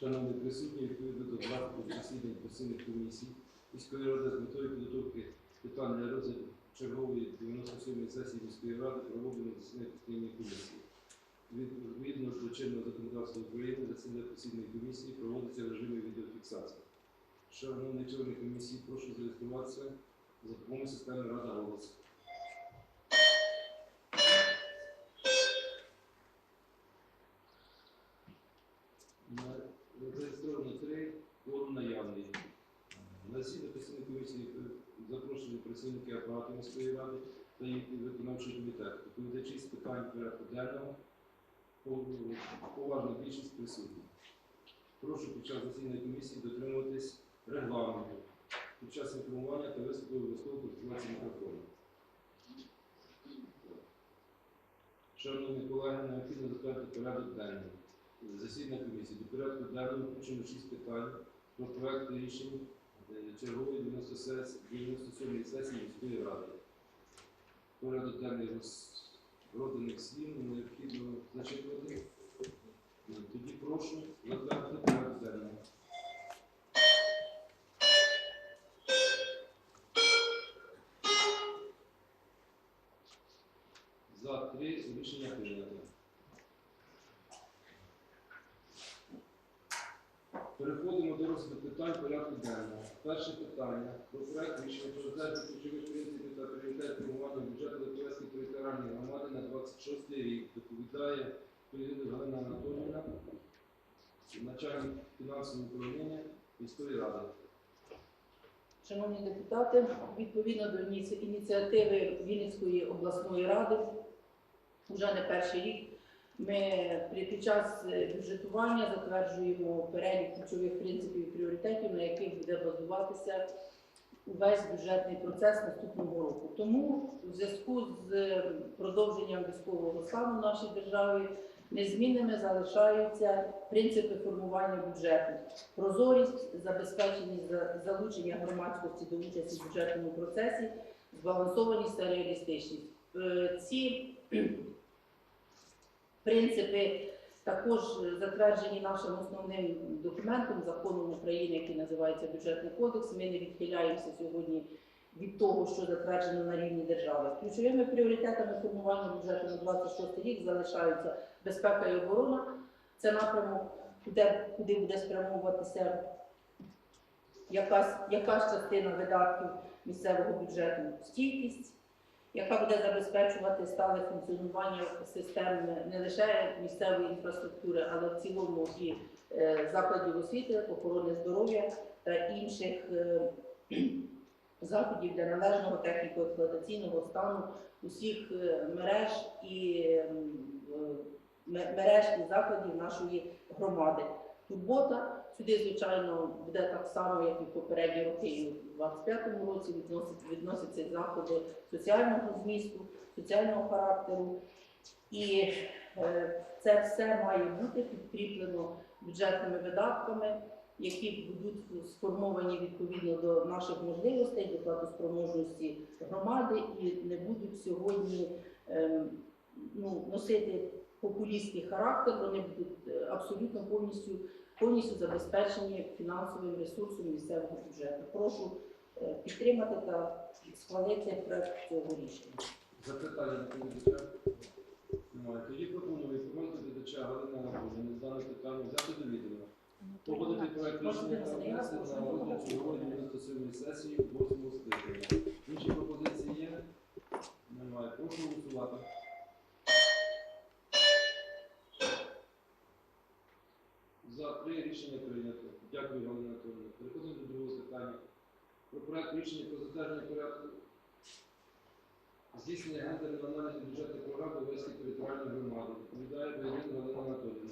Шановні присутні, відповідно до графіку засідань постійних комісій міської ради з метою підготовки питань для розгляду чергової 97-ї сесії міської ради проводимо засідання постійної комісії. Відповідно до чинного законодавства України засідання постійної комісії проводиться в режимі відеофіксації. Шановні члени комісії, прошу зареєструватися за допомогою системи Рада голос. На- Зареєстровано три, форум наявний. На засідання постійної комісії е, запрошені працівники апарату міської ради та їх виконавчий комітет. Доповідачі з питань порядку денного, поважна більшість присутні. Прошу під час засідання комісії дотримуватись регламенту. Під час інформування та виступу обов'язково користуватися мікрофоном. Шановні колеги, необхідно затвердити порядок денний. Засідання комісії. До порядку денного включено 6 питань про проекти рішень чергової 90 сес- 97 сесії міської ради. Порядок денний роз- слів необхідно зачитувати. Тоді прошу затвердити порядок денний. За три рішення прийнято. Переходимо до розгляду питань порядку денного. Перше питання про проект рішення про затвердження ключових принципів та пріоритетів формування бюджету Литовської територіальної громади на 26 рік. Доповідає Галина Анатоліївна, начальник фінансового управління міської ради. Шановні депутати, відповідно до ініці- ініціативи Вінницької обласної ради, вже не перший рік ми під час е, бюджетування затверджуємо перелік ключових принципів і пріоритетів, на яких буде базуватися увесь бюджетний процес наступного року. Тому в зв'язку з продовженням військового стану в нашій державі незмінними залишаються принципи формування бюджету прозорість, забезпеченість за- залучення громадськості до участі в бюджетному процесі, збалансованість та реалістичність. Е, Ці принципи також затверджені нашим основним документом, законом України, який називається бюджетний кодекс. Ми не відхиляємося сьогодні від того, що затверджено на рівні держави. Ключовими пріоритетами формування бюджету на 26 рік залишаються безпека і оборона. Це напрямок куди, буде спрямовуватися якась, якась частина видатків місцевого бюджету стійкість, яка буде забезпечувати стале функціонування систем не лише місцевої інфраструктури, але в цілому і е, закладів освіти, охорони здоров'я та інших е, заходів для належного техніко-експлуатаційного стану усіх е, мереж і ме- мереж і закладів нашої громади. Турбота сюди, звичайно, буде так само, як і в попередні роки, 25-му році відносить, відносяться заходи соціального змісту, соціального характеру. І е, це все має бути підкріплено бюджетними видатками, які будуть сформовані відповідно до наших можливостей, до платоспроможності громади, і не будуть сьогодні ем, ну, носити популістський характер, вони будуть е, абсолютно повністю, повністю забезпечені фінансовим ресурсом місцевого бюджету. Прошу е, підтримати та схвалити проект цього рішення. Запитання? Немає. Тоді пропоную відповідати доповідача Галина Анатоліївна з дане питання взяти до відома. Погодити проект рішення та внести на розгляд чергової 97 сесії 8 скликання. Інші пропозиції є? Немає. Прошу голосувати. За три рішення прийнято. Дякую, Галина Анатоліївна. Переходимо до другого питання. Про проект рішення про затвердження порядку здійснення гендерного аналізу бюджетних програм Довецької територіальної громади. Відповідає Галина Анатоліївна.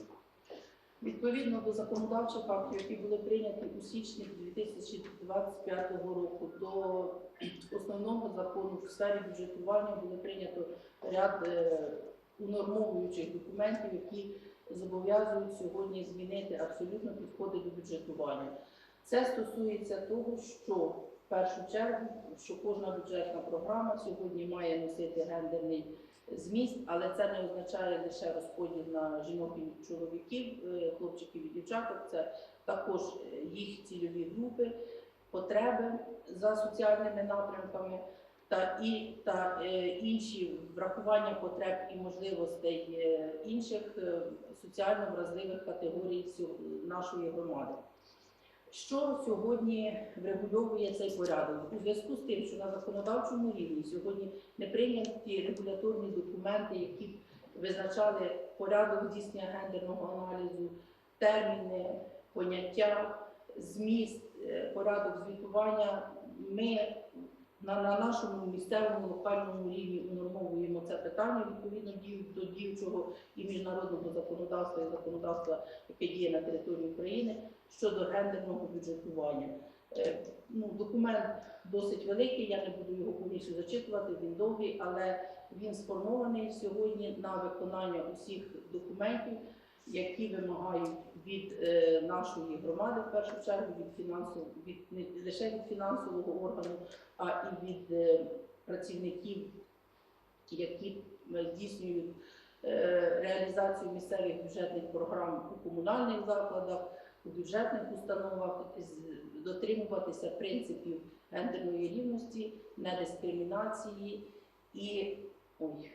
Відповідно до законодавчих актів, які були прийняті у січні 2025 року, до основного закону в сфері бюджетування було прийнято ряд е, унормовуючих документів, які зобов'язують сьогодні змінити абсолютно підходи до бюджетування. Це стосується того, що в першу чергу, що кожна бюджетна програма сьогодні має носити гендерний зміст, але це не означає лише розподіл на жінок і чоловіків, е, хлопчиків і дівчаток. Це також е, їх цільові групи, потреби за соціальними напрямками та і та е, інші врахування потреб і можливостей е, інших е, соціально вразливих категорій нашої громади. Що сьогодні врегульовує цей порядок? У зв'язку з тим, що на законодавчому рівні сьогодні не прийняті регуляторні документи, які б визначали порядок здійснення гендерного аналізу, терміни, поняття, зміст, порядок звітування. Ми на, на нашому місцевому локальному рівні унормовуємо це питання відповідно до діючого і міжнародного законодавства і законодавства, яке діє на території України щодо гендерного бюджетування. Е, Ну, документ досить великий, я не буду його повністю зачитувати, він довгий, але він сформований сьогодні на виконання усіх документів, які вимагають від е, нашої громади в першу чергу, від фінансового від не лише від фінансового органу, а і від е, працівників, які е, здійснюють реалізацію місцевих бюджетних програм у комунальних закладах, у бюджетних установах, дотримуватися принципів гендерної рівності, недискримінації і ой.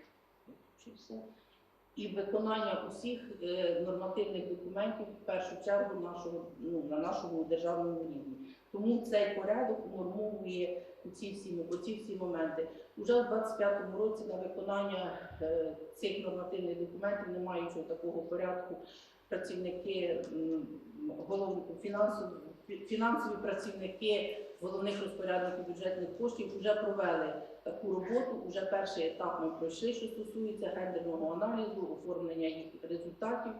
І виконання усіх е, нормативних документів в першу чергу нашого ну на нашому державному рівні. Тому цей порядок унормовує ці всі оці всі моменти. Уже в 25-му році на виконання е, цих нормативних документів, не маючи такого порядку, працівники фінансові, працівники головних розпорядників бюджетних коштів вже провели таку роботу. Уже перший етап ми пройшли, що стосується гендерного аналізу, оформлення їх результатів,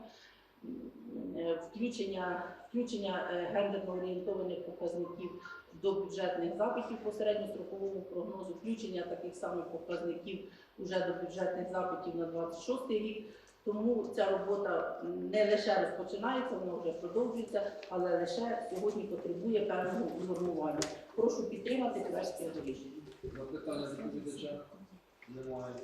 е, включення, включення е, гендерно орієнтованих показників до бюджетних запитів по середньостроковому прогнозу, включення таких самих показників уже до бюджетних запитів на 26 рік. Тому ця робота не лише розпочинається, вона вже продовжується, але лише сьогодні потребує певного унормування. Прошу підтримати цього рішення. Запитання доповідача немає.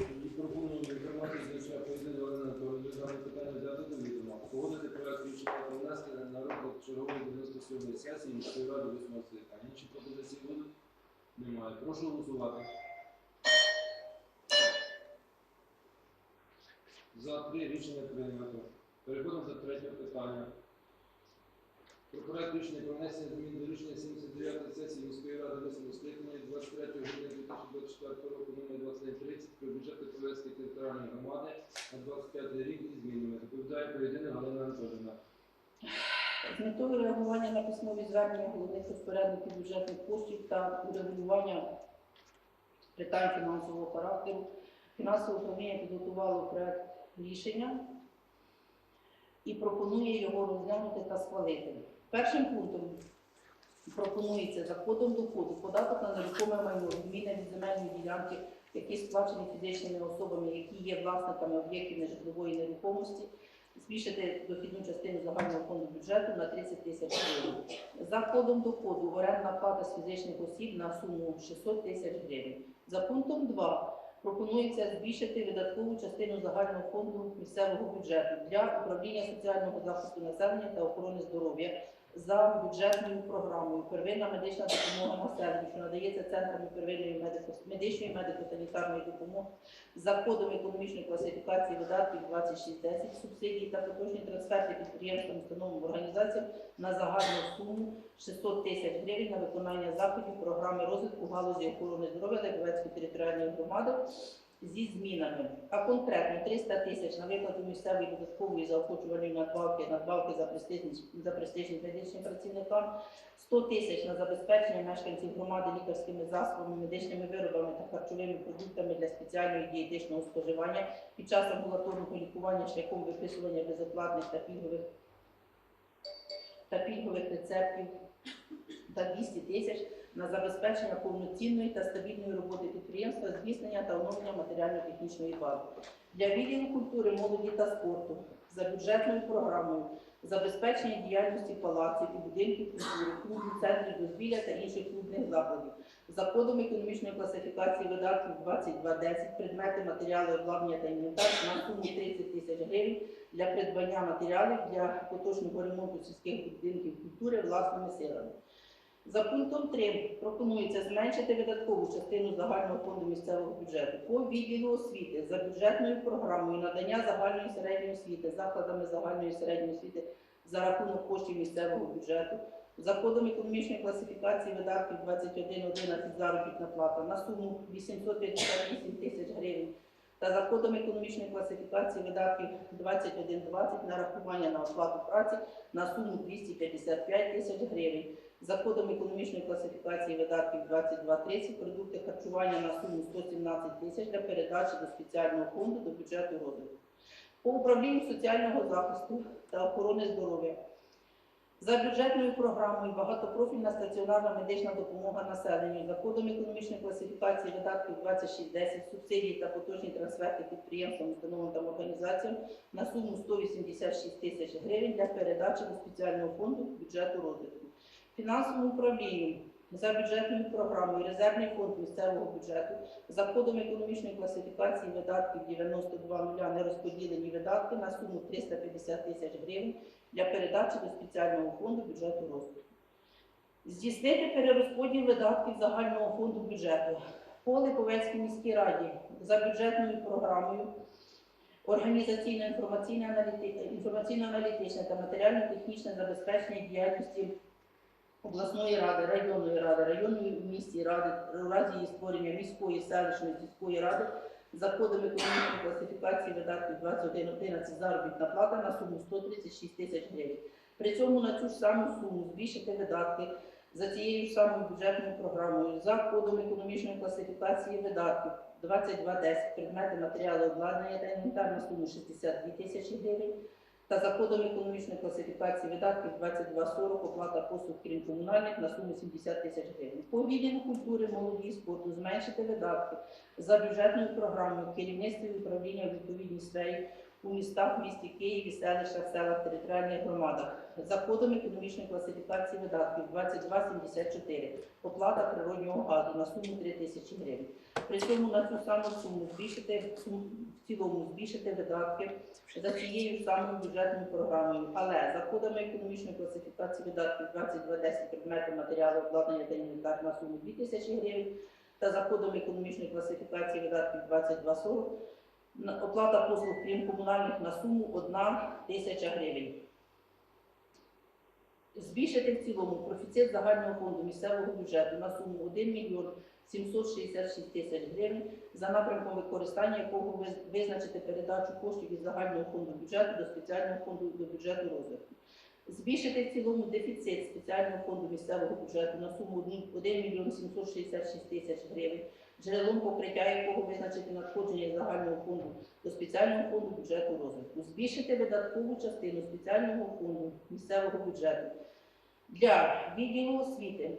І пропоную інформацію доповідача поєднання Олени Анатолійовни дане питання взяти до відома. Погодити проект рішення про внесення на розгляд чергової 97 сесії міської ради 8 скликання. Інші пропозиції будуть? Немає. Прошу голосувати. За три рішення прийнято. Переходимо до третього питання. Про проект рішення про внесення змін до рішення 79 сесії міської ради 8 скликання від 23 грудня 2024 року номер 2130 про бюджет Петровецької територіальної громади на 25 рік із змінами. Доповідає поєдина Галина Анатолівна. З метою реагування на письмові звернення головних розпорядників бюджетних коштів та урегулювання питань фінансового характеру, фінансове управління підготувало проект рішення і пропонує його розглянути та схвалити. Першим пунктом пропонується за кодом доходу податок на нерухоме майно, відміна від земельної ділянки, які сплачені фізичними особами, які є власниками об'єктів нежитлової нерухомості, збільшити дохідну частину загального фонду бюджету на 30 тисяч гривень. За кодом доходу орендна плата з фізичних осіб на суму 600 тисяч гривень. За пунктом 2 пропонується збільшити видаткову частину загального фонду місцевого бюджету для управління соціального захисту населення та охорони здоров'я за бюджетною програмою. Первинна медична допомога населенню, що надається центрами первинної медичної медико-санітарної допомоги за кодом економічної класифікації видатків 2610 субсидії та поточні трансферти підприємствам, установам, організаціям на загальну суму 600 тисяч гривень на виконання заходів програми розвитку галузі охорони здоров'я Липовецької територіальної громади зі змінами. А конкретно 300 тисяч на виплату місцевої додаткової заохочувальної надбавки, надбавки за престижність, за престижність медичним працівникам, 100 тисяч на забезпечення мешканців громади лікарськими засобами, медичними виробами та харчовими продуктами для спеціального дієтичного споживання під час амбулаторного лікування шляхом виписування безоплатних та пільгових та пільгових рецептів та 200 тисяч на забезпечення повноцінної та стабільної роботи підприємства, зміцнення та оновлення матеріально-технічної бази. Для відділу культури, молоді та спорту за бюджетною програмою забезпечення діяльності палаців і будинків культури, клубів, центрів дозвілля та інших клубних закладів. За кодом економічної класифікації видатків 2210 предмети, матеріали, обладнання та інвентар на суму 30 тисяч гривень для придбання матеріалів для поточного ремонту сільських будинків культури власними силами. За пунктом 3 пропонується зменшити видаткову частину загального фонду місцевого бюджету по відділу освіти за бюджетною програмою надання загальної середньої освіти закладами загальної середньої освіти за рахунок коштів місцевого бюджету. За кодом економічної класифікації видатків 2111 заробітна плата на суму 858 тисяч гривень та за кодом економічної класифікації видатків 2120 нарахування на оплату праці на суму 255 тисяч гривень. За кодом економічної класифікації видатків 2230 продукти харчування на суму 117 тисяч для передачі до спеціального фонду до бюджету розвитку. По управлінню соціального захисту та охорони здоров'я за бюджетною програмою багатопрофільна стаціонарна медична допомога населенню за кодом економічної класифікації видатків 2610 субсидії та поточні трансферти підприємствам, установам та організаціям на суму 186 тисяч гривень для передачі до спеціального фонду бюджету розвитку. Фінансовому управлінню за бюджетною програмою резервний фонд місцевого бюджету за кодом економічної класифікації видатків 92 нерозподілені видатки на суму 350 тисяч гривень для передачі до спеціального фонду бюджету розвитку. Здійснити перерозподіл видатків загального фонду бюджету по Липовецькій міській раді за бюджетною програмою організаційно-інформаційно-аналіти- інформаційно-аналітичне та матеріально-технічне забезпечення діяльності обласної ради, районної ради, районної в місті ради у разі її створення міської, селищної, сільської ради за кодом економічної класифікації видатків 2111 заробітна плата на суму 136 тисяч гривень. При цьому на цю ж саму суму збільшити видатки за цією ж самою бюджетною програмою за кодом економічної класифікації видатків 2210 предмети, матеріали, обладнання та інвентар на суму 62 тисячі гривень та за кодом економічної класифікації видатків 2240 оплата послуг крім комунальних на суму 70 тисяч гривень. По відділу культури, молоді і спорту зменшити видатки за бюджетною програмою керівництва і управління відповідній сфері у містах, місті Києві, селищах, селах, територіальних громадах. За кодом економічної класифікації видатків 2274 оплата природнього газу на суму 3 тисячі гривень. При цьому на цю саму суму збільшити цілому збільшити видатки за цією самою бюджетною програмою. Але за кодами економічної класифікації видатків 2210 предмети, матеріали, обладнання та інвентар на суму 2 тисячі гривень та за кодом економічної класифікації видатків 2240 оплата послуг крім комунальних на суму 1 тисяча гривень. Збільшити в цілому профіцит загального фонду місцевого бюджету на суму 1 мільйон 766 тисяч гривень, за напрямком використання якого визначити передачу коштів із загального фонду бюджету до спеціального фонду до бюджету розвитку. Збільшити в цілому дефіцит спеціального фонду місцевого бюджету на суму 1 мільйон 766 тисяч гривень, джерелом покриття якого визначити надходження із загального фонду до спеціального фонду бюджету розвитку. Збільшити видаткову частину спеціального фонду місцевого бюджету для відділу освіти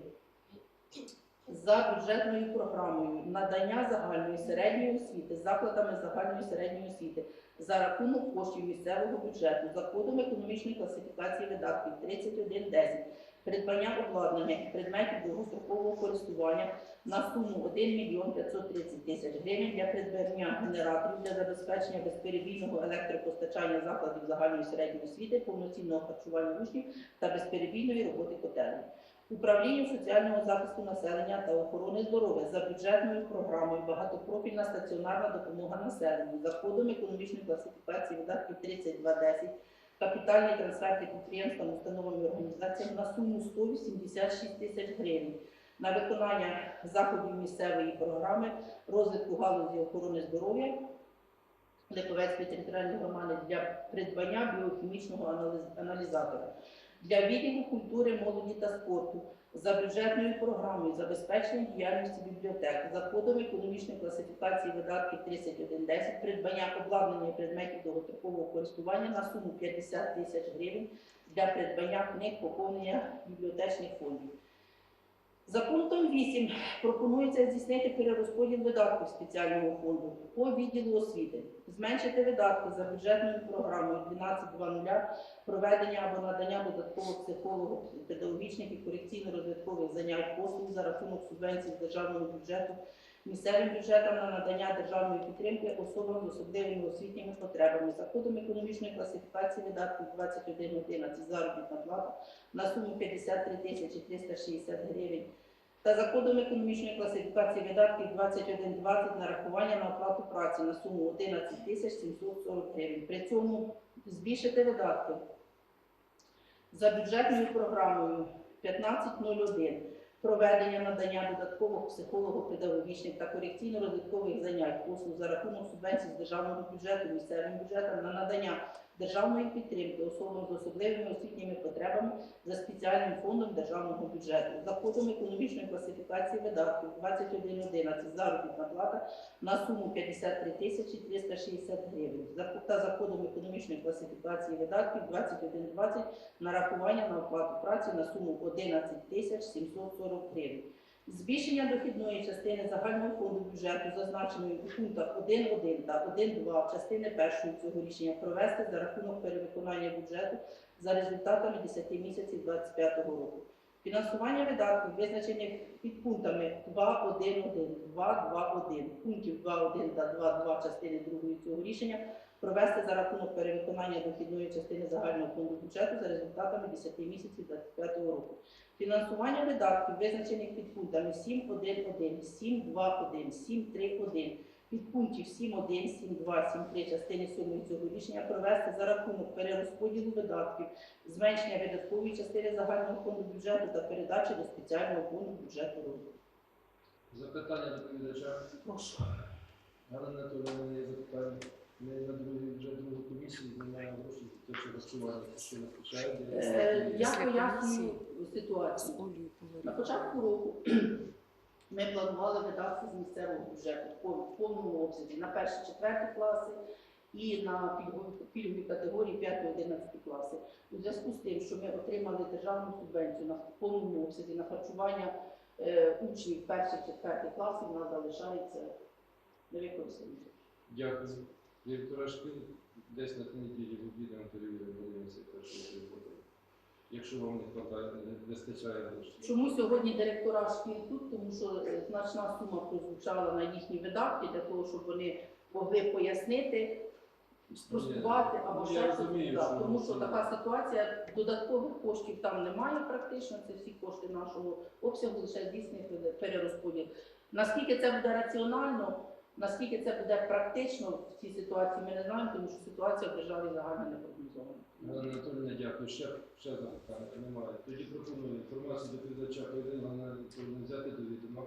за бюджетною програмою надання загальної середньої освіти закладами загальної середньої освіти за рахунок коштів місцевого бюджету за кодом економічної класифікації видатків 3110 придбання обладнання предметів довгострокового користування на суму 1 мільйон 530 тисяч гривень для придбання генераторів для забезпечення безперебійного електропостачання закладів загальної середньої освіти, повноцінного харчування учнів та безперебійної роботи котелень. Управлінню соціального захисту населення та охорони здоров'я за бюджетною програмою багатопрофільна стаціонарна допомога населенню за кодом економічної класифікації видатків 3210 капітальний трансфер підприємствам, установам і організаціям на суму 186 тисяч гривень. На виконання заходів місцевої програми розвитку галузі охорони здоров'я Липовецької територіальної громади для придбання біохімічного аналіз- аналізатора для відділу культури, молоді та спорту за бюджетною програмою забезпечення діяльності бібліотек за кодом економічної класифікації видатків 3110 придбання обладнання предметів довготрокового користування на суму 50 тисяч гривень для придбання книг поповнення бібліотечних фондів. За пунктом 8 пропонується здійснити перерозподіл видатків спеціального фонду по відділу освіти, зменшити видатки за бюджетною програмою 12.2.0 проведення або надання додаткових психолого-педагогічних і корекційно-розвиткових занять послуг за рахунок субвенцій державного бюджету місцевим бюджетам на надання державної підтримки особам з особливими освітніми потребами за кодом економічної класифікації видатків 2111 заробітна плата на суму 53 тисячі 360 гривень та за кодом економічної класифікації видатків 2120 нарахування на оплату праці на суму 11 тисяч 740 гривень. При цьому збільшити видатки за бюджетною програмою 1501 проведення надання додаткових психолого-педагогічних та корекційно-розвиткових занять послуг за рахунок субвенцій з державного бюджету місцевим бюджетам на надання державної підтримки особам з особливими освітніми потребами за спеціальним фондом державного бюджету. За кодом економічної класифікації видатків 2111 заробітна плата на суму 53 тисячі 360 гривень. Та за кодом економічної класифікації видатків 2120 нарахування на оплату праці на суму 11 тисяч 740 гривень. Збільшення дохідної частини загального фонду бюджету, зазначеної у пунктах 1.1 та 1.2 частини першої цього рішення провести за рахунок перевиконання бюджету за результатами 10 місяців 2025 року. Фінансування видатків, визначених під пунктами 2.1.1, 2.2.1, пунктів 2.1 та 2.2 частини другої цього рішення провести за рахунок перевиконання дохідної частини загального фонду бюджету за результатами 10 місяців 2025 року. Фінансування видатків, визначених під пунктами 7.1.1, 7.2.1, 7.3.1, підпунктів 7.1, 7.2, 7.3 частини 7 цього рішення провести за рахунок перерозподілу видатків, зменшення видаткової частини загального фонду бюджету та передачі до спеціального фонду бюджету розвитку. Запитання доповідача. Прошу. Галина Анатолійовна, є запитання. Ми на другій вже другу комісію знімаємо гроші, те, що розчування, що не вистачає. де Е, Я пояснюю ситуацію. На початку року ми планували видатки з місцевого бюджету в повному обсязі на перші четверті класи і на пільгові, категорії 5-11 класи. У зв'язку з тим, що ми отримали державну субвенцію на повному обсязі на харчування е, учнів перших четвертих класів, у нас залишається невикористані. Дякую. Директора шкіл десь на неділі в обіді Анатолій першого роботи. Якщо вам не хватає, не вистачає грошей. Чому сьогодні директора шкіл тут? Тому що значна сума прозвучала на їхні видатки для того, щоб вони могли пояснити, спростувати або Ну, ще щось. Тому що така ситуація, додаткових коштів там немає практично, це всі кошти нашого обсягу, лише здійснює перерозподіл. Наскільки це буде раціонально, наскільки це буде практично в цій ситуації, ми не знаємо, тому що ситуація в державі загально не прогнозована. Галина Анатолійовна, дякую. Ще, ще запитання немає. Тоді пропоную інформацію доповідача поєдину Галина Анатолійовна взяти до відома,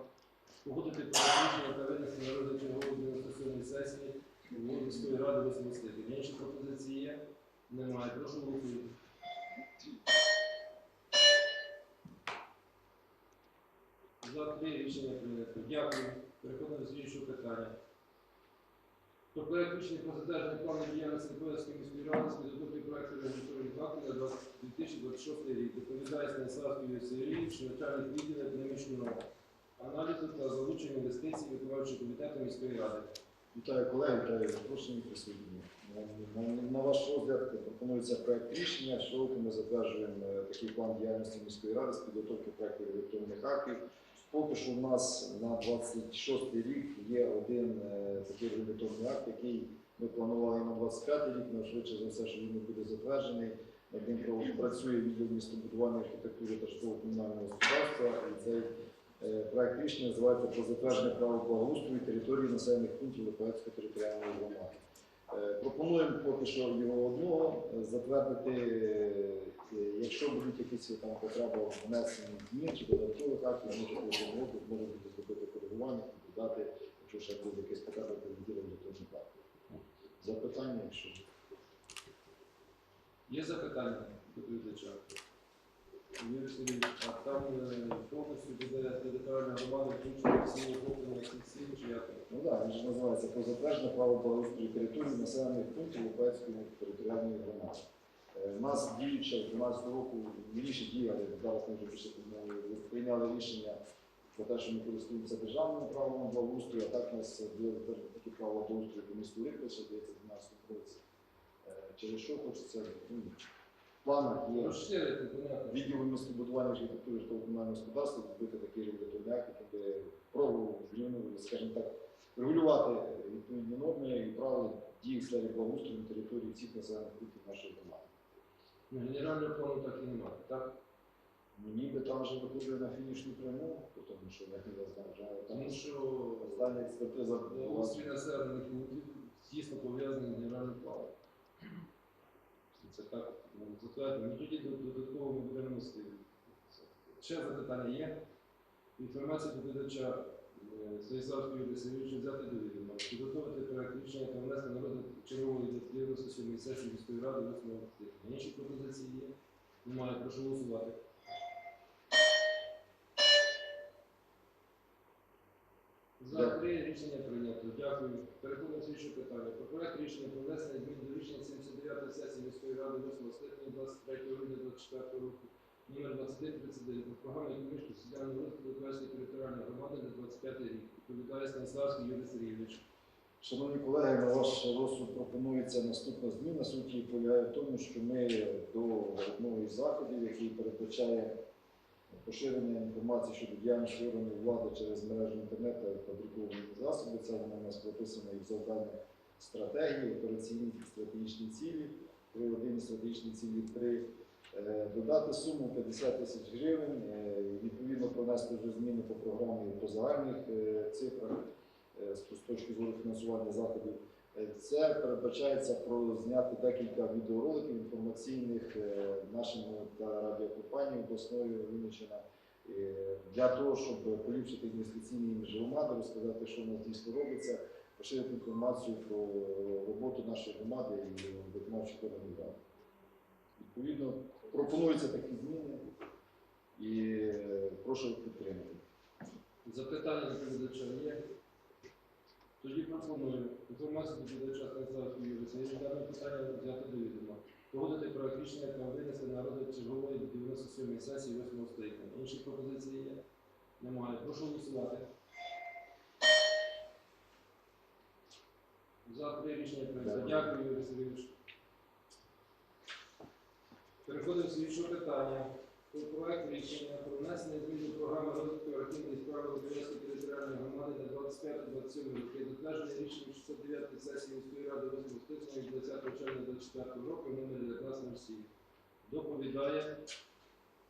погодити про рішення та винесення на розгляд чергової 97 сесії Володимирської ради восьми скликання. Інші пропозиції є? Немає. Прошу голосувати. За три рішення прийнято. Дякую. Переходимо до слідчого питання. Про проект рішення про затвердження плану діяльності Миколаївської міської ради з підготовки проекту регуляторних актів на 2026 рік. Доповідає Станіслав Юрійович, начальник відділу економічного аналізу та залучення інвестицій виконавчого комітету міської ради. Вітаю колеги, вітаю запрошені присутні. На, ваш розгляд пропонується проект рішення. Щороку ми затверджуємо е, такий план діяльності міської ради з підготовки проекту електронних актів. Поки що в нас на 26 рік є один е, такий регуляторний акт, який ми планували на 25 рік, але швидше за все, що він буде затверджений. Над працює відділ містобудування архітектури та житлово-комунального господарства. І цей Е, Проект рішення називається про затвердження права благоустрою території населених пунктів Липовецької територіальної громади. Е, Пропонуємо поки що його одного е, затвердити, е, якщо будуть якісь там потреби внесення змін чи додаткових актів, може бути року, може бути зробити коригування і додати, якщо ще буде якесь потреба, то відділом до того актів. Запитання, якщо Є запитання до доповідача? А там е, повністю буде територіальна громада включена всі охоплення сіл, чи як? ну да, він же називається про затвердження права благоустрою території населених пунктів Липовецької територіальної громади. Е, У нас діюча з 12 року раніше діяли, зараз ми вже пішли, прийняли рішення про те, що ми користуємося державним правом благоустрою, а так у нас є таке право благоустрою по місту Липи, ще дається в 12 році. Е, Через що хочеться, ну, планах є понятно. відділу містобудування архітектури та комунального господарства зробити такий регуляторний акт, який би пробував, ну, скажімо так, регулювати відповідні норми і правила дії в сфері благоустрою на території всіх населених пунктів нашої громади. Ну, Генерального плану так і немає, так? Ну, ніби там вже виходить на фінішну пряму, тому що я знаю, вже Тому що остання експертиза устрій населених пунктів тісно пов'язаний з генеральним планом. Це так, затвердимо. Ну тоді додатково ми будемо носити. Ще запитання є? Інформація доповідача Станіславської Сергійовича взяти до відома. Підготовити проект рішення та внести на розгляд чергової 97 сесії міської ради 8 скликання. Інші пропозиції є? Немає. Прошу голосувати. За три рішення прийнято. Дякую. Переходимо до слідчого питання. Про проект рішення про внесення змін до рішення 79 сесії міської ради 8 скликання 23 грудня 24 року номер 2139 про програму економічного соціального розвитку Луганської територіальної громади на 25 рік. Відповідає Станіславський Юрій Сергійович. Шановні колеги, на ваш розсуд пропонується наступна зміна. Суть її полягає в тому, що ми до одного із заходів, який передбачає поширення інформації щодо діяльності органів влади через мережу інтернету та друковані засоби. Це воно у нас прописано і в завданнях стратегії, операційні стратегічні цілі, три один стратегічні цілі три. Е, Додати суму 50 тисяч гривень, е, відповідно пронести вже зміни по програмі по загальних е, цифрах з точки зору фінансування заходів. Е, Це передбачається про зняти декілька відеороликів інформаційних е, нашому та радіокомпанії обласної Вінниччина е, для того, щоб поліпшити інвестиційні імідж громади, розказати, що в нас дійсно робиться, поширити інформацію про роботу нашої громади і виконавчих органів ради. Відповідно, пропонуються такі зміни і прошу підтримати. Запитання до доповідача є? Тоді пропоную інформацію доповідача Станіславського Юрія Сергійовича дане питання взяти до відома. Погодити проект рішення та винести на розгляд чергової 97 сесії 8 скликання. Інші пропозиції є? Немає. Прошу голосувати. За три рішення прийнято. Дякую, Юрій Сергійович. Переходимо до слідчого питання. Про проект рішення про внесення змін до програми розвитку архівної справи Української територіальної громади на 25-27 роки. Затвердження рішення 609 сесії міської ради 8 скликання 20 червня 24 року номер 1907. Доповідає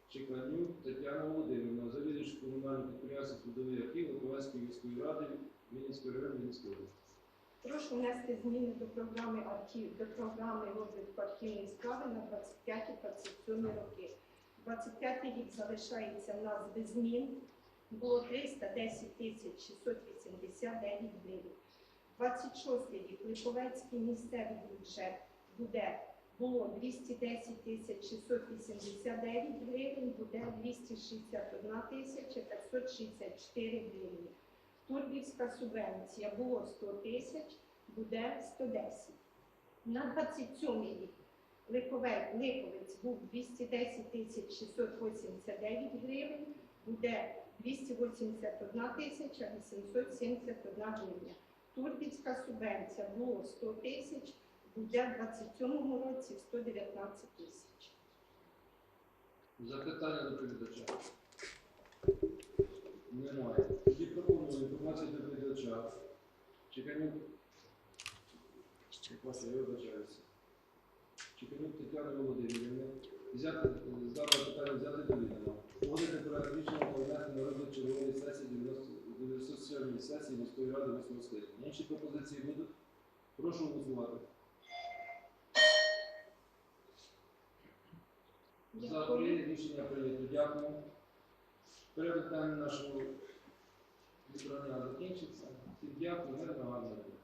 Чеканюк Тетяна Володимирівна, завідувач комунального підприємства Трудовий архів Луковецької міської ради Вінницької району Вінницької області. Прошу внести зміни до програми архів до програми розвитку архівної справи на 25-27 роки. 25 рік залишається в нас без змін. Було 310 тисяч 689 гривень. 26 рік Липовецький місцевий бюджет буде було 210 тисяч 689 гривень, буде 261 тисяча 564 гривні. Турбівська субвенція було 100 тисяч, буде 110. На 27 рік Липове- Липовець був 210 тисяч 689 гривень, буде 281 тисяча 871 гривня. Турбівська субвенція було 100 тисяч, буде в 27 році 119 тисяч. Запитання до доповідача. Немає. Тоді пропоную інформацію до доповідача. Чеканюк. Вася, я вибачаюся. Чеканюк Тетяна Володимирівна. Взяти, з питання взяти до відома. Погодити проект рішення про внесення на розгляд чергової сесії 97 сесії міської ради 8 скликання. Інші пропозиції будуть? Прошу голосувати. За три рішення прийнято. Дякую. Порядок денний нашого зібрання закінчиться. Всім дякую, гарного дня.